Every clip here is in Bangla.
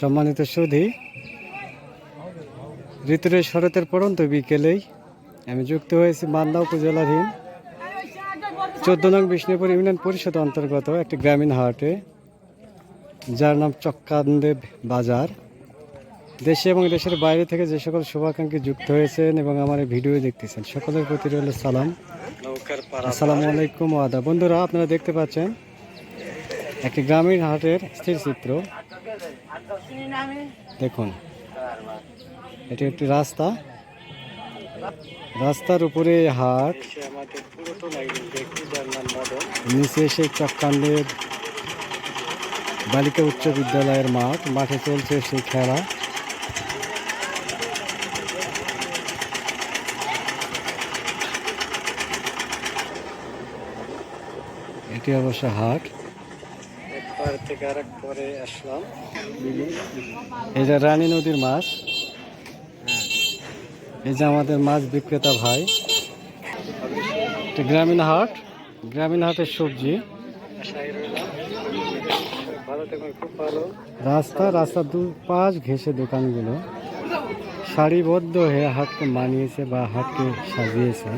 সম্মানিত সুধী ঋতুরে শরতের পরন্ত বিকেলেই আমি যুক্ত হয়েছি মালদা উপজেলাধীন চোদ্দ নং বিষ্ণুপুর ইউনিয়ন পরিষদ অন্তর্গত একটি গ্রামীণ হাটে, যার নাম চক্কান্দেব বাজার। দেশে এবং দেশের বাইরে থেকে যে সকল শুভাকাঙ্ক্ষী যুক্ত হয়েছেন এবং আমার এই ভিডিও দেখতেছেন, সকলের প্রতি রইল সালাম। আসসালামু আলাইকুম ওয়াদা বন্ধুরা, আপনারা দেখতে পাচ্ছেন, একটি গ্রামীণ হাটের স্থির চিত্র দেখুন, এটি একটি রাস্তা। রাস্তার উপরে হাট। নিচে সেই চক্কান্ডের বালিকা উচ্চ বিদ্যালয়ের মাঠ। মাঠে চলছে সেই খেলা। এটি অবশ্য হাট। থেকে পরে আসলাম। যে রানী নদীর মাছ। এই যে আমাদের মাছ বিক্রেতা ভাই। গ্রামীণ হাট। গ্রামীণ হাটের সবজি। রাস্তা রাস্তার দু পাশ ঘেসে দোকানগুলো। সারিবদ্ধ হয়ে হাটকে মানিয়েছে বা হাটকে সাজিয়েছে।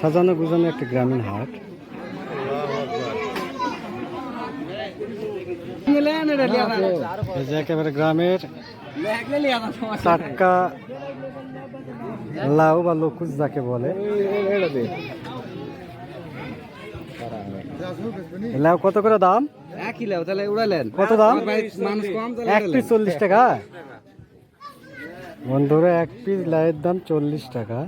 সাজানো গুজানো একটি গ্রামীণ হাট এই যে গ্রামের টাটকা লাউ বা লকুচ যাকে বলে। লাউ কত করে দাম? একই লাও তাহলে উড়ালেন কত দাম? এক পিস চল্লিশ টাকা। বন্ধুরা, এক পিস লাউয়ের দাম চল্লিশ টাকা।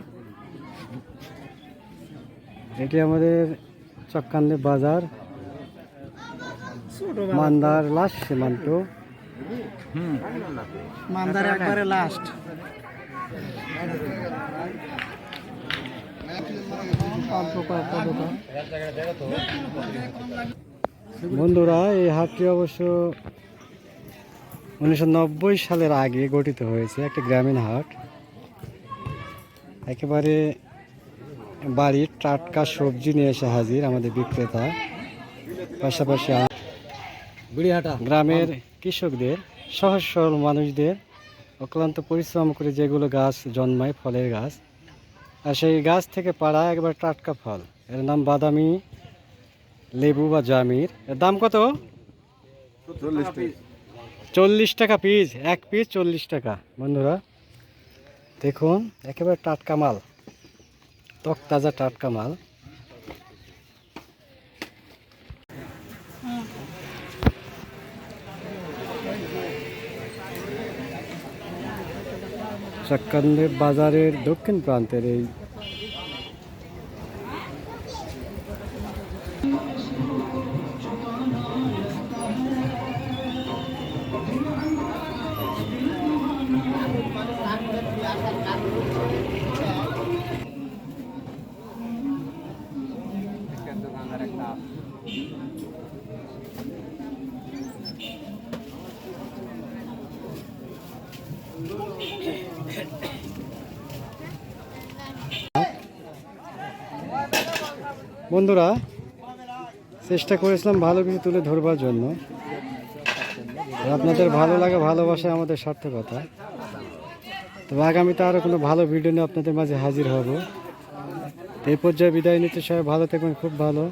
এটি আমাদের চক্কান্দি বাজার। মান্দার লাস্ট সীমান্ত। মান্দার একবারে লাস্ট বন্ধুরা এই হাটটি অবশ্য উনিশশো নব্বই সালের আগে গঠিত হয়েছে একটা গ্রামীণ হাট। একেবারে বাড়ির টাটকা সবজি নিয়ে এসে হাজির আমাদের বিক্রেতা। পাশাপাশি গ্রামের কৃষকদের সহজ সরল মানুষদের অক্লান্ত পরিশ্রম করে যেগুলো গাছ জন্মায় ফলের গাছ আর সেই গাছ থেকে পাড়া একবার টাটকা ফল। এর নাম বাদামি লেবু বা জামির। এর দাম কত? চল্লিশ টাকা। পিস এক পিস চল্লিশ টাকা। বন্ধুরা দেখুন একেবারে টাটকা মাল তক তাজা টাটকা মাল। চক্কান্দে বাজারের দক্ষিণ প্রান্তের এই বন্ধুরা, চেষ্টা করেছিলাম ভালো কিছু তুলে ধরবার জন্য। আপনাদের ভালো লাগে, ভালোবাসা আমাদের সার্থকতা। তো আগামীতে আরও কোনো ভালো ভিডিও নিয়ে আপনাদের মাঝে হাজির হব। এই পর্যায়ে বিদায় নিতে সবাই ভালো থাকবেন, খুব ভালো।